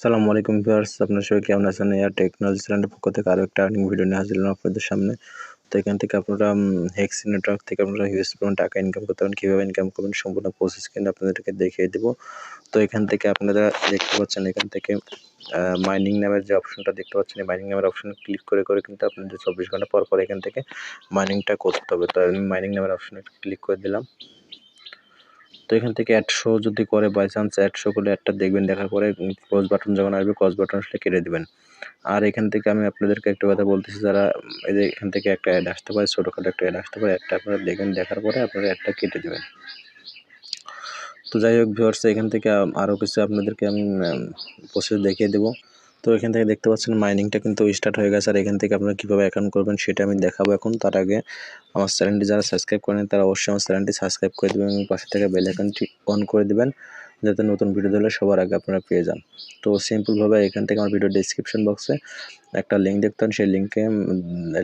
আসসালামু আলাইকুম ভিউয়ার্স, আপনার সবাই কেমন আছেন? এয়ার টেকনোলজি চ্যানেলের পক্ষ থেকে আরও একটা আর্নিং ভিডিও নিয়ে হাজির আপনাদের সামনে। তো এখান থেকে আপনারা হেক্স নেটওয়ার্ক থেকে আপনারা হিউজ পরিমাণ টাকা ইনকাম করতে পারেন। কীভাবে ইনকাম করবেন সম্পূর্ণ প্রসেস কিন্তু আপনাদেরকে দেখিয়ে দেবো। তো এখান থেকে আপনারা দেখতে পাচ্ছেন এখান থেকে মাইনিং নামের যে অপশনটা দেখতে পাচ্ছেন, এই মাইনিং নামের অপশনে ক্লিক করে করে কিন্তু আপনাদের চব্বিশ ঘণ্টা পর পর এখান থেকে মাইনিংটা করতে হবে। তো আমি মাইনিং নামের অপশনে ক্লিক করে দিলাম। তো এখান থেকে অ্যাড শো যদি করে বাই চান্স অ্যাড শো করলে দেখবেন, দেখার পরে ক্রস বাটন যখন আসবে ক্রস বাটন আসলে কেটে দেবেন। আর এখান থেকে আমি আপনাদেরকে একটা কথা বলতেছি, যারা এই যে এখান থেকে একটা অ্যাড আসতে পারে, ছোটোখাটো একটা অ্যাড আসতে পারে একটা আপনারা দেখবেন, দেখার পরে আপনারা অ্যাডটা কেটে দেবেন। তো যাই হোক ভিওর্স এখান থেকে আরও কিছু আপনাদেরকে আমি প্রসেস দেখিয়ে দেবো। তো এখান থেকে দেখতে পাচ্ছেন মাইনিংটা কিন্তু স্টার্ট হয়ে গেছে। আর এখান থেকে আপনারা কীভাবে অ্যাকাউন্ট করবেন সেটা আমি দেখাবো এখন। তার আগে আমার চ্যানেলটি যারা সাবস্ক্রাইব করেন তারা অবশ্যই আমার চ্যানেলটি সাবস্ক্রাইব করে দেবেন এবং পাশে থেকে বেল আইকনটি অন করে দেবেন যাতে নতুন ভিডিও দিলে সবার আগে আপনারা পেয়ে যান। তো সিম্পলভাবে এখান থেকে আমার ভিডিও ডিসক্রিপশন বক্সে একটা লিঙ্ক দেখতেন সেই লিঙ্কে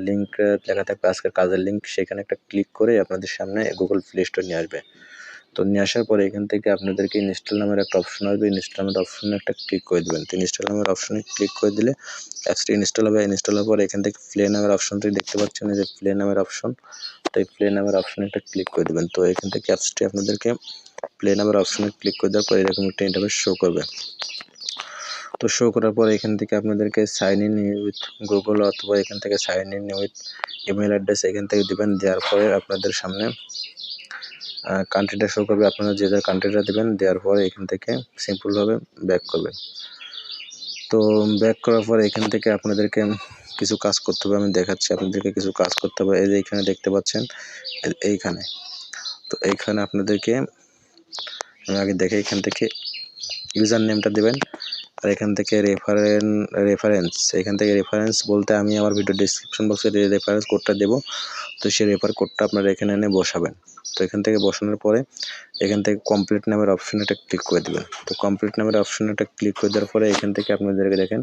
লিঙ্ক লেখা থাকবে আজকের কাজের লিঙ্ক সেখানে একটা ক্লিক করে আপনাদের সামনে গুগল প্লে স্টোর নিয়ে আসবে। তো নিয়ে আসার পরে এখান থেকে আপনাদেরকে ইনস্টল নামের একটা অপশন আসবে। ইনস্টল নামের অপশনে একটা ক্লিক করে দেবেন। তো ইনস্টল নামের অপশনে ক্লিক করে দিলে অ্যাপসটি ইনস্টল হবে। ইনস্টল হওয়ার পরে এখান থেকে প্লে নামের অপশনটি দেখতে পাচ্ছেন যে প্লে নামের অপশন তো এই প্লে নামের অপশনে একটা ক্লিক করে দেবেন। তো এখান থেকে অ্যাপসটি আপনাদেরকে প্লে নামের অপশনে ক্লিক করে দেওয়ার পরে এরকম একটা ইন্টারফেস শো করবে। তো শো করার পর এখান থেকে আপনাদেরকে সাইন ইন উইথ গুগল অথবা এখান থেকে sign in with email address এখান থেকে দেবেন। দেওয়ার পরে আপনাদের সামনে কান্ট্রিটা শো করবে, আপনারা যে যার কান্ট্রিটা দেবেন, দেওয়ার পরে এখান থেকে সিম্পলভাবে ব্যাক করবেন। তো ব্যাক করার পরে এখান থেকে আপনাদেরকে কিছু কাজ করতে হবে, আমি দেখাচ্ছি আপনাদেরকে কিছু কাজ করতে হবে। এই যে এইখানে দেখতে পাচ্ছেন এইখানে। তো এইখানে আপনাদেরকে আমি আগে দেখে এখান থেকে ইউজার নেমটা দেবেন, আর এখান থেকে রেফারেন রেফারেন্স এখান থেকে রেফারেন্স বলতে আমি আমার ভিডিও ডিসক্রিপশন বক্সে রেফারেন্স কোডটা দেবো, তো সেই রেফার কোডটা আপনারা এখানে এনে বসাবেন। তো এখান থেকে বসানোর পরে এখান থেকে কমপ্লিট নামের অপশন এটা ক্লিক করে দেবেন। তো কমপ্লিট নামের অপশন এটা ক্লিক করে দেওয়ার পরে এখান থেকে আপনাদেরকে দেখেন,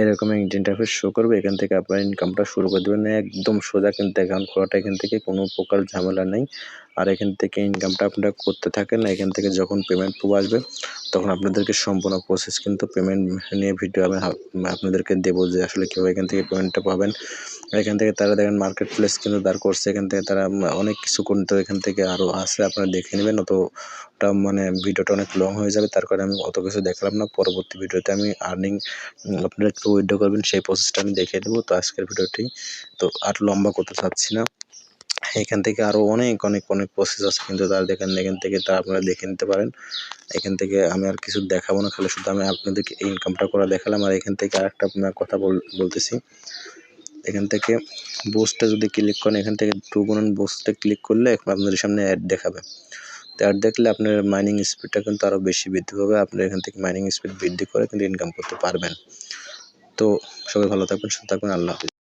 এরকম ইন্টারফেস শো করবে, এখান থেকে আপনার ইনকামটা শুরু করে দেবেন। একদম সোজা কিন্তু অ্যাকাউন্ট খোলাটা এখান থেকে কোনো প্রকার ঝামেলা নেই। আর এখান থেকে ইনকামটা আপনারা করতে থাকেন এখান থেকে যখন পেমেন্ট প্রুফ আসবে, তখন আপনাদেরকে সম্পূর্ণ প্রসেস কিন্তু পেমেন্ট নিয়ে ভিডিও আমি আপনাদেরকে দেবো যে আসলে কীভাবে এখান থেকে পেমেন্টটা পাবেন। এখান থেকে তারা দেখেন মার্কেট প্লেস কিন্তু দাঁড় করছে, এখান থেকে তারা অনেক কিছু কিন্তু এখান থেকে আরও আছে আপনারা দেখে নেবেন, অতটা মানে ভিডিওটা অনেক লং হয়ে যাবে, তার কারণে আমি অত কিছু দেখালাম না। পরবর্তী ভিডিওতে আমি আর্নিং আপনারা একটু উইড্রো করবেন সেই প্রসেসটা আমি দেখিয়ে দেবো। তো আজকের ভিডিওটি তো আর লম্বা করতে চাচ্ছি না। এখান থেকে আরও অনেক অনেক অনেক প্রসেস আছে। কিন্তু তারা দেখেন, এখান থেকে তা আপনারা দেখে নিতে পারেন। এখান থেকে আমি আর কিছু দেখাবো না, খালি শুধু আমি আপনাদেরকে ইনকামটা করা দেখালাম। আর এখান থেকে আর একটা কথা বলতেছি। এখান থেকে বুস্টে যদি ক্লিক করেন, এখান থেকে টু গুণন বুস্টে ক্লিক করলে আপনাদের সামনে অ্যাড দেখাবে। তো অ্যাড দেখলে আপনার মাইনিং স্পিডটা কিন্তু আরও বেশি বৃদ্ধি পাবে। আপনি এখান থেকে মাইনিং স্পিড বৃদ্ধি করে কিন্তু ইনকাম করতে পারবেন। তো সবাই ভালো থাকবেন, সুস্থ থাকবেন। আল্লাহ হাফিজ।